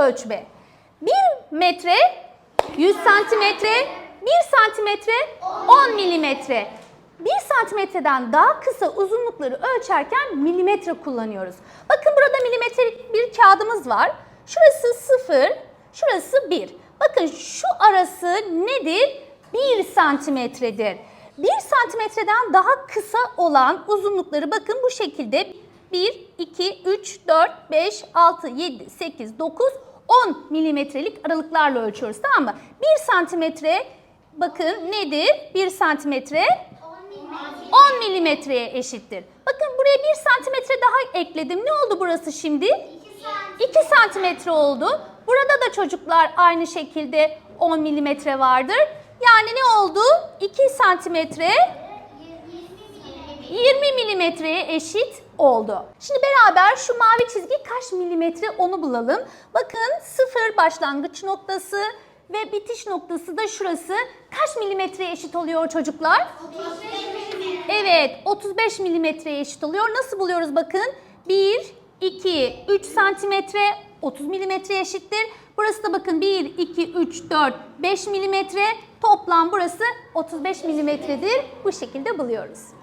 ölçme. 1 metre 100 santimetre, 1 santimetre 10 milimetre. 1 santimetreden daha kısa uzunlukları ölçerken milimetre kullanıyoruz. Bakın burada milimetrelik bir kağıdımız var. Şurası 0, şurası 1. Bakın şu arası nedir? 1 santimetredir. 1 santimetreden daha kısa olan uzunlukları bakın bu şekilde 1, 2, 3, 4, 5, 6, 7, 8, 9, 10 milimetrelik aralıklarla ölçüyoruz tamam mı? 1 santimetre bakın nedir? 1 santimetre 10 milimetreye eşittir. Bakın buraya 1 santimetre daha ekledim. Ne oldu burası şimdi? 2 santimetre oldu. Burada da çocuklar aynı şekilde 10 milimetre vardır. Yani ne oldu? 2 santimetre 20 milimetreye eşit oldu. Şimdi beraber şu mavi çizgi kaç milimetre onu bulalım. Bakın sıfır başlangıç noktası ve bitiş noktası da şurası. Kaç milimetreye eşit oluyor çocuklar? Evet 35 milimetreye eşit oluyor. Nasıl buluyoruz bakın? 1, 2, 3 santimetre 30 milimetreye eşittir. Burası da bakın 1, 2, 3, 4, 5 milimetre. Toplam burası 35 milimetredir. Bu şekilde buluyoruz.